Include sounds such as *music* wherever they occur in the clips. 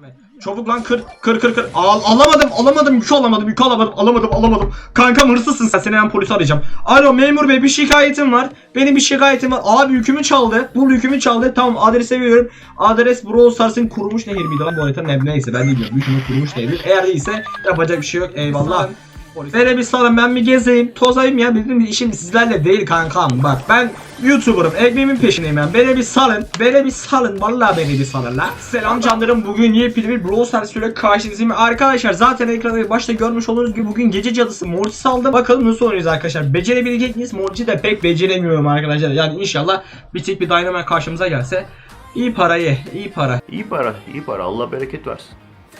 Gelme. Çabuk lan kır kır kır kır. Al, alamadım alamadım yükü alamadım yükü alamadım alamadım alamadım. Kankam hırsızsın sen seni hemen polise arayacağım. Alo memur bey bir şikayetim var. Benim bir şikayetim var. Abi yükümü çaldı. Bu yükümü çaldı. Tamam adrese veriyorum. Adres Brawl Stars'ın kurumuş nehir miydi lan bu harita ne, neyse ben bilmiyorum. Yükümü kurumuş nehir. Eğer değilse yapacak bir şey yok. Eyvallah. Beni bir salın ben bir gezeyim tozayım ya. Benim işim sizlerle değil kankam. Bak ben YouTuber'ım ekmeğimin peşindeyim ben beni bir salın beni bir salın. Vallahi beni bir salın la. Selam canlarım bugün yepyeni bir Brawl Stars ile karşınızdayım. Arkadaşlar zaten ekranda başta görmüş olduğunuz gibi bugün gece cadısı Mortis aldım. Bakalım nasıl oynuyoruz arkadaşlar. Becerebilecek miyiz? Mortis'i de pek beceremiyorum arkadaşlar. Yani inşallah bir tek bir Dynamite karşımıza gelse iyi parayı iyi para. İyi para, iyi para. Allah bereket versin.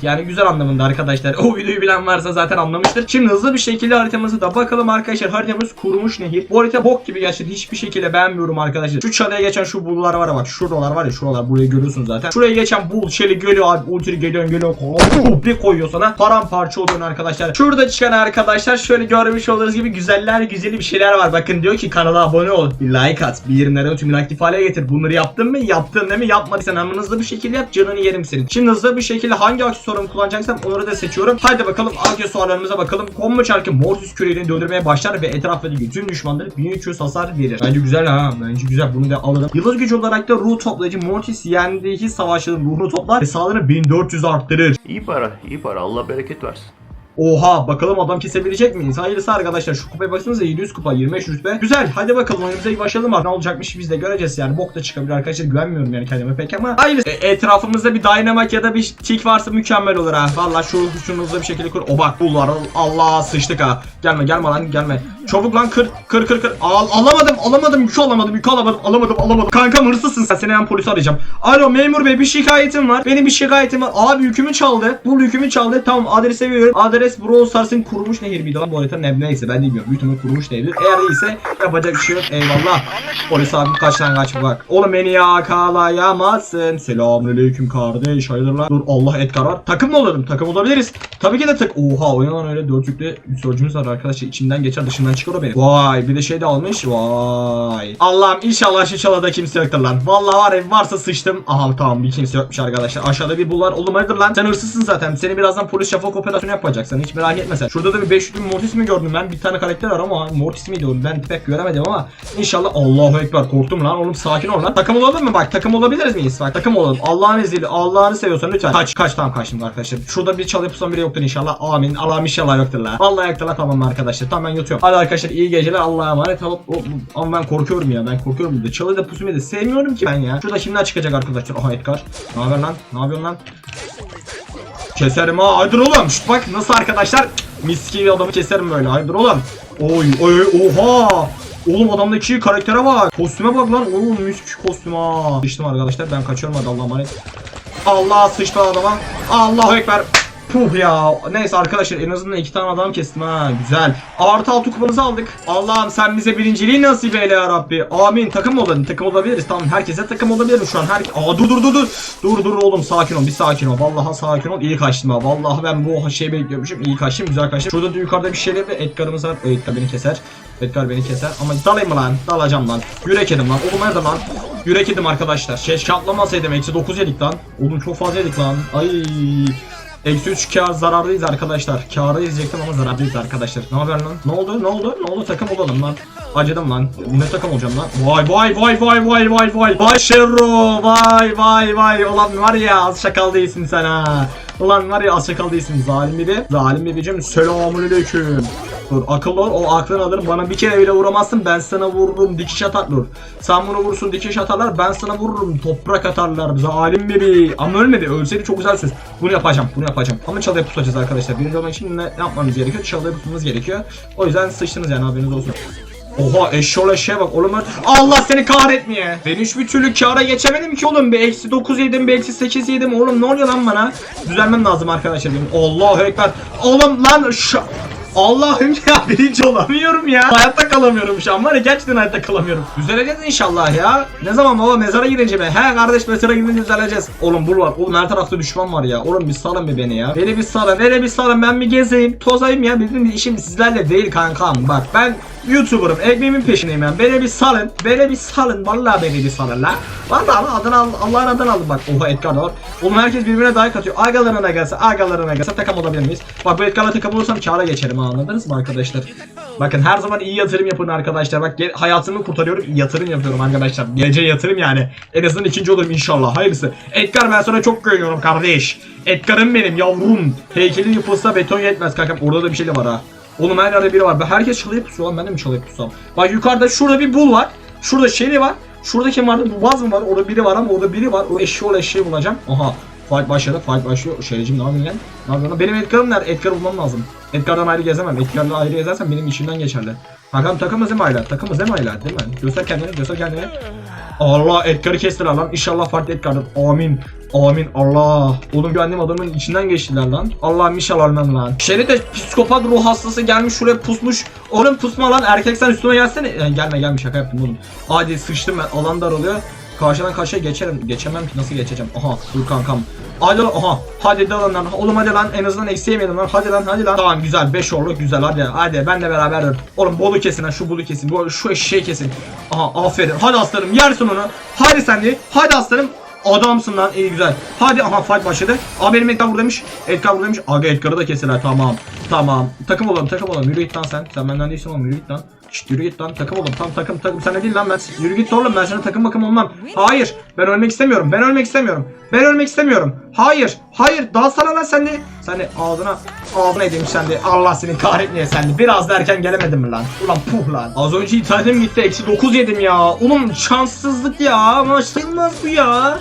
Yani güzel anlamında arkadaşlar. O videoyu bilen varsa zaten anlamıştır. Şimdi hızlı bir şekilde haritamızı da bakalım arkadaşlar. Haritamız kurumuş nehir. Bu harita bok gibi gerçekten hiçbir şekilde beğenmiyorum arkadaşlar. Şu çalıya geçen şu bullar var ya bak. Şuralar var ya şuralar burayı görüyorsunuz zaten. Şuraya geçen bul şeli geliyor abi. Ultiri geliyor geliyor. Hop, Bir koyuyor sana. Paramparça oluyor arkadaşlar. Şurada çıkan arkadaşlar şöyle görmüş olduğunuz gibi güzeller güzeli bir şeyler var. Bakın diyor ki kanala abone ol. Bir like at. Bir yerimlere tüm aktif hale getir. Bunları yaptın mı? Yaptın değil mi? Yapmadıysan hemen hızlı bir şekilde yap. Canını yerim senin. Şimdi hızlı bir şekilde hangi aksesuarımı kullanacaksam onları da seçiyorum. Haydi bakalım aksesuarlarımıza bakalım. Combo çarkı Mortis küreğini döndürmeye başlar ve etraftaki tüm düşmanları 1300 hasar verir. Bence güzel ha. Bence güzel. Bunu da alırım. Yıldız gücü olarak da ruh toplayıcı Mortis yendiği savaşçının ruhunu toplar ve sağlığını 1400 arttırır. İyi para, iyi para. Allah bereket versin. Oha bakalım adam kesebilecek miyiz? Hayırlısı arkadaşlar şu kupaya baksanıza 700 kupa 25 rütbe. Güzel hadi bakalım oyunumuza başlayalım abi. Ne olacakmış biz de göreceğiz yani. Bok da çıkabilir arkadaşlar güvenmiyorum yani kendime pek ama. Hayırlısı. E, etrafımızda bir dynamite ya da bir tik varsa mükemmel olur ha. Valla şu şunu bir şekilde kur. O bak bunlar Allah sıçtık ha. Gelme gelme lan gelme. Çabuk lan kır kır kır kır. Al, alamadım alamadım yükü alamadım yükü alamadım alamadım alamadım. Kankam hırsızsın sen seni hemen polise arayacağım. Alo memur bey bir şikayetim var. Benim bir şikayetim var. Abi yükümü çaldı. Bu yükümü çaldı. Tamam adrese veriyorum. Adres Brawl Stars'ın kurumuş nehir miydi lan bu harita ne, neyse ben bilmiyorum. Büyük ihtimalle kurumuş nehir. Eğer değilse yapacak bir şey yok. Eyvallah. Polis abi kaç tane kaç bak. Oğlum beni yakalayamazsın. Selamünaleyküm kardeş. Hayırdır lan? Dur Allah Edgar var. Takım mı olalım? Takım olabiliriz. Tabii ki de tak. Oha oynanan öyle dört yüklü bir var arkadaşlar. İçinden geçer dışından çıkar o beni. Vay bir de şey de almış. Vay. Allah'ım inşallah şu çalada kimse yoktur lan. Vallahi var ya varsa sıçtım. Aha tamam bir kimse yokmuş arkadaşlar. Aşağıda bir bulvar. Oğlum hayırdır lan? Sen hırsızsın zaten. Seni birazdan polis şafak operasyonu yapacak. Sen hiç merak etme sen. Şurada da bir 500 bin Mortis mi gördüm ben? Bir tane karakter var ama Mortis miydi oğlum? Ben pek göremedim ama inşallah Allahu Ekber korktum lan oğlum sakin ol lan. Takım olalım mı bak? Takım olabiliriz miyiz? Bak takım olalım. Allah'ın izniyle Allah'ını seviyorsan lütfen. Kaç kaç tamam kaçtım arkadaşlar. Şurada bir çalı pusan biri yoktur inşallah. Amin. Allah'ım inşallah yoktur la. Vallahi yoktur la tamam arkadaşlar. Tamam ben yatıyorum. Hadi arkadaşlar iyi geceler. Allah'a emanet olun. O- Ama ben korkuyorum ya. Ben korkuyorum burada. Çalı da pusumu da sevmiyorum ki ben ya. Şurada kimler çıkacak arkadaşlar? Aha Edgar. Ne haber lan? Ne yapıyorsun lan? Keserim ha. Haydır oğlum. Şut bak nasıl arkadaşlar. Mis gibi adamı keserim böyle. Haydır oğlum. Oy oy oha. Oğlum adamdaki karaktere bak. Kostüme bak lan. Oğlum mis kostüm ha. Sıçtım arkadaşlar. Ben kaçıyorum hadi Allah'a emanet. Allah sıçtı adama. Allahu ekber. Puh ya. Neyse arkadaşlar en azından iki tane adam kestim ha. Güzel. Artı altı kupamızı aldık. Allah'ım sen bize birinciliği nasip eyle ya Rabbi. Amin. Takım olalım. Takım olabiliriz. Tamam herkese takım olabilirim şu an. Her... Aa dur dur dur dur. Dur dur oğlum sakin ol. Bir sakin ol. Vallahi sakin ol. İyi kaçtım ha. Vallahi ben bu şeyi bekliyormuşum. İyi kaçtım. Güzel kaçtım. Şurada da yukarıda bir şeyler ve Edgar'ımız var. Edgar beni keser. Edgar beni keser. Ama dalayım lan? Dalacağım lan. Yürek yedim lan. Oğlum nerede lan? Yürek yedim arkadaşlar. Şey şaplamasaydım. Eksi 9 yedik lan. Oğlum çok fazla yedik lan. Ay. Eksi 3 kar zarardayız arkadaşlar. Kârı izleyecektim ama zarardayız arkadaşlar. Ne haber lan? Ne oldu? Ne oldu? Ne oldu? Takım olalım lan. Acıdım lan. Ne takım olacağım lan? Vay vay vay vay vay vay vay. Şerro. Vay vay vay. Ulan var ya az şakal değilsin sen ha. Ulan var ya az şakal değilsin. Zalim biri. Zalim biricim. Selamünaleyküm. Dur akıllı ol. O aklını alırım. Bana bir kere bile vuramazsın. Ben sana vururum. Dikiş atar. Dur. Sen bunu vursun dikiş atarlar. Ben sana vururum. Toprak atarlar. Zalim bebeği. Ama ölmedi. Ölseydi çok güzel söz. Bunu yapacağım. Bunu yapacağım. Ama çalıya pusacağız arkadaşlar. Birinci olmak için ne yapmamız gerekiyor? Çalıya pusmamız gerekiyor. O yüzden sıçtınız yani haberiniz olsun. Oha eşşoğlu eşeğe bak oğlum Allah seni kahretmeye. Ben hiçbir türlü kâra geçemedim ki oğlum. Bir eksi 9 yedim bir eksi 8 yedim. Oğlum ne oluyor lan bana? Düzelmem lazım arkadaşlar benim. Allahu ekber. Oğlum lan şu... Allah'ım ya *laughs* birinci olamıyorum ya. Hayatta kalamıyorum şu an var ya gerçekten hayatta kalamıyorum. Düzeleceğiz inşallah ya. Ne zaman baba mezara girince mi? He kardeş mezara girince düzeleceğiz. Oğlum bul var. Oğlum her tarafta düşman var ya. Oğlum bir salın bir beni ya. Beni bir salın. Beni bir salın. Ben bir gezeyim. Tozayım ya. Benim işim sizlerle değil kankam. Bak ben YouTuber'ım. Ekmeğimin peşindeyim ben. Beni bir salın. Beni bir salın. Vallahi beni bir salın la. Vallahi adını al, Allah'ın adını aldım bak. Oha Edgar da var. Oğlum herkes birbirine dayak atıyor. Agalarına gelse, agalarına gelse takım olabilir miyiz? Bak bu Edgar'la takım olursam kâra geçerim anladınız mı arkadaşlar? Bakın her zaman iyi yatırım yapın arkadaşlar. Bak hayatımı kurtarıyorum. Yatırım yapıyorum arkadaşlar. Geleceğe yatırım yani. En azından ikinci olurum inşallah. Hayırlısı. Edgar ben sana çok güveniyorum kardeş. Edgar'ım benim yavrum. Heykelin yapılsa beton yetmez kankam. Orada da bir şey de var ha. Oğlum her yerde biri var. Herkes çalıya pusuyor lan. Ben de mi çalıya pusam? Bak yukarıda şurada bir bul var. Şurada şeyli var. Şurada kim vardı? Bu vaz mı var? Orada biri var ama orada biri var. O eşeği ol eşeği bulacağım. Aha. Fight başladı. Fight başlıyor. Şeycim ne yapıyorsun lan? Ne yapıyorsun lan? Benim Edgar'ım nerede? Edgar'ı bulmam lazım. Edgar'dan ayrı gezemem. Edgar'dan ayrı gezersem benim içimden geçerli. Bakalım takımız değil mi hala? Takımız değil mi hala? Değil mi? Göster kendini. Göster kendini. Allah Edgar'ı kestiler lan. İnşallah farklı Edgar'dır. Amin. Amin. Allah. Oğlum güvendiğim adamın içinden geçtiler lan. Allah'ım inşallah ölmem lan. Şeri de psikopat ruh hastası gelmiş şuraya pusmuş. Oğlum pusma lan. Erkek sen üstüme gelsene. Yani gelme gelme şaka yaptım oğlum. Hadi sıçtım ben. Alan daralıyor. Karşıdan karşıya geçerim. Geçemem ki nasıl geçeceğim? Aha dur kankam. Hadi lan aha. Hadi lan lan. Oğlum hadi lan en azından eksi yemeyelim lan. Hadi lan hadi lan. Tamam güzel 5 orluk güzel hadi. Hadi benle beraber. Oğlum bolu kesin ha şu bolu kesin. Bu şu eşeği kesin. Aha aferin. Hadi aslanım yersin onu. Hadi sen de. Hadi aslanım. Adamsın lan iyi güzel. Hadi aha fight başladı. Aa benim Edgar buradaymış. Edgar buradaymış. Aga Edgar'ı da keseler tamam. Tamam. Takım olalım takım olalım. Yürü git lan sen. Sen benden değilsin oğlum yürü git lan. Şşt yürü git lan takım olalım. Tam takım takım de değil lan ben. Yürü git oğlum ben sana takım bakım olmam. Hayır. Ben ölmek istemiyorum. Ben ölmek istemiyorum. Ben ölmek istemiyorum. Hayır. Hayır. Daha sana lan sen de. Sen de ağzına ağzına edeyim sen de. Allah seni kahretmeye sen de. Biraz da erken gelemedim lan? Ulan puh lan. Az önce internetim gitti. Eksi 9 yedim ya. Oğlum şanssızlık ya. Ama sayılmaz bu ya.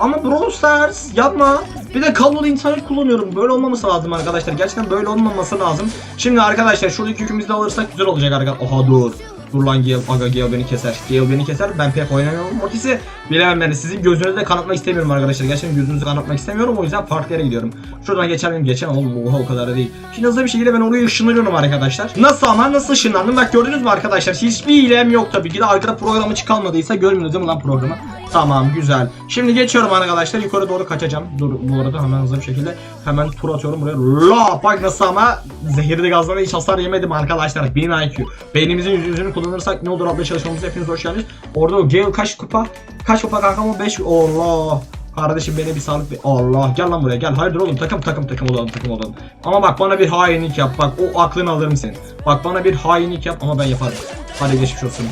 Ama Brawl Stars yapma. Bir de kablolu internet kullanıyorum. Böyle olmaması lazım arkadaşlar. Gerçekten böyle olmaması lazım. Şimdi arkadaşlar şuradaki yükümüzü alırsak güzel olacak arkadaşlar. Oha dur. Dur lan Gale. Aga Gale beni keser. Gale beni keser. Ben pek oynamıyorum. Mortis'i bilemem yani. Sizin gözünüzü de kanatmak istemiyorum arkadaşlar. Gerçekten gözünüzü kanatmak istemiyorum. O yüzden farklı gidiyorum. Şuradan geçer miyim? Oğlum. Oha o kadar da değil. Şimdi hızlı bir şekilde ben oraya ışınlanıyorum arkadaşlar. Nasıl ama nasıl ışınlandım? Bak gördünüz mü arkadaşlar? Hiçbir hilem yok tabii ki de. Arkada programı çıkalmadıysa görmüyorsunuz değil mi lan programı? Tamam güzel. Şimdi geçiyorum arkadaşlar. Yukarı doğru kaçacağım. Dur bu arada hemen hızlı bir şekilde hemen tur atıyorum buraya. La bak nasıl ama zehirli gazlara hiç hasar yemedim arkadaşlar. 1000 IQ. Beynimizin yüz yüzünü kullanırsak ne olur adlı çalışmamıza hepiniz hoş geldiniz. Orada o Gale kaç kupa? Kaç kupa kanka o 5 Allah. Kardeşim beni bir sağlık bir Allah gel lan buraya gel hayırdır oğlum takım takım takım olalım takım olalım ama bak bana bir hainlik yap bak o aklını alırım senin bak bana bir hainlik yap ama ben yaparım hadi geçmiş olsun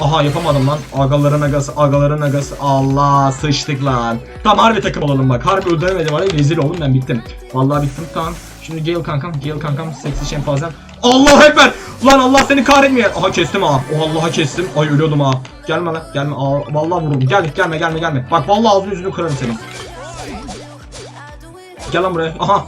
Aha yapamadım lan. Agaların agası, agaların agası. Allah sıçtık lan. Tamam harbi takım olalım bak. Harbi öldüremedim. Harbi rezil oldum ben bittim. Vallahi bittim tamam. Şimdi Gale kankam, Gale kankam seksi şempanzem. Allah ekber. Lan Allah seni kahretmeye. Aha kestim ha. Oh Allah'a kestim. Ay ölüyordum ha. Gelme lan. Gelme. Aa, vallahi vururum. Gel gelme gelme gelme. Bak vallahi ağzını yüzünü kırarım senin. Gel lan buraya. Aha.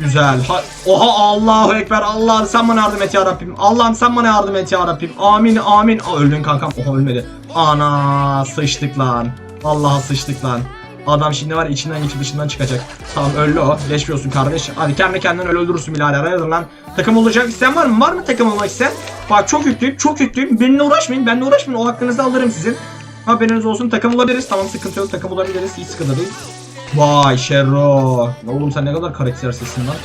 Güzel. Ha- Oha Allahu Ekber. Allah'ım sen bana yardım et ya Rabbim. Allah'ım sen bana yardım et ya Rabbim. Amin amin. Aa, öldün kankam. Oha ölmedi. Ana sıçtık lan. Vallahi sıçtık lan. Adam şimdi var içinden geçip dışından çıkacak. Tamam öldü o. Geçmiş olsun kardeş. Hadi kendi kendini öyle öldürürsün birader. Hayırdır lan. Takım olacak isteyen var mı? Var mı takım olmak isteyen? Bak çok yüklüyüm. Çok yüklüyüm. Benimle uğraşmayın. Benimle uğraşmayın. O hakkınızı alırım sizin. Haberiniz olsun. Takım olabiliriz. Tamam sıkıntı yok. Takım olabiliriz. Hiç sıkıntı değil. Vay Şerro. Oğlum sen ne kadar karaktersizsin lan.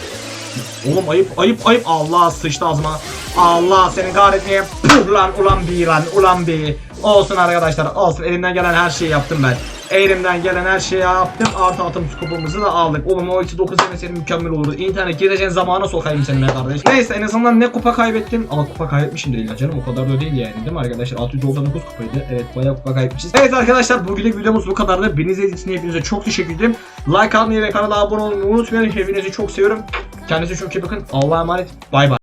Oğlum ayıp ayıp ayıp. Allah sıçtı ağzıma. Allah seni kahretmeye. Puh lan ulan bir lan ulan bir. Olsun arkadaşlar olsun elimden gelen her şeyi yaptım ben. Elimden gelen her şeyi yaptım. Artı atım kupamızı da aldık. Oğlum o eksi 9 senin mükemmel olurdu. İnternet gireceğin zamana sokayım seni be kardeş. Neyse en azından ne kupa kaybettim. Ama kupa kaybetmişim değil ya canım o kadar da değil yani değil mi arkadaşlar? 699 kupaydı. Evet bayağı kupa kaybetmişiz. Evet arkadaşlar bugünlük videomuz bu kadardı. Beni izlediğiniz için hepinize çok teşekkür ederim. Like atmayı ve kanala abone olmayı unutmayın. Hepinizi çok seviyorum. Kendinize çok iyi bakın. Allah'a emanet. Bay bay.